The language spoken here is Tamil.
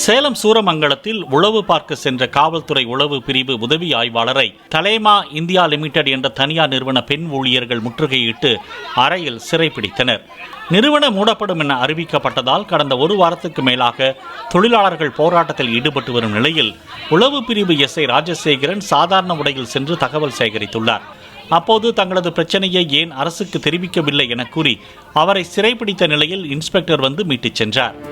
சேலம் சூரமங்கலத்தில் உளவு பார்க்க சென்ற காவல்துறை உளவு பிரிவு உதவி ஆய்வாளரை தலேமா இந்தியா லிமிடெட் என்ற தனியார் நிறுவன பெண் ஊழியர்கள் முற்றுகையிட்டு அறையில் சிறைப்பிடித்தனர். நிறுவனம் மூடப்படும் என அறிவிக்கப்பட்டதால் கடந்த ஒரு வாரத்துக்கு மேலாக தொழிலாளர்கள் போராட்டத்தில் ஈடுபட்டு வரும் நிலையில் உளவு பிரிவு எஸ் ஐ ராஜசேகரன் சாதாரண உடையில் சென்று தகவல் சேகரித்துள்ளார். அப்போது தங்களது பிரச்சனையை ஏன் அரசுக்கு தெரிவிக்கவில்லை என கூறி அவரை சிறைப்பிடித்த நிலையில் இன்ஸ்பெக்டர் வந்து மீட்டுச் சென்றார்.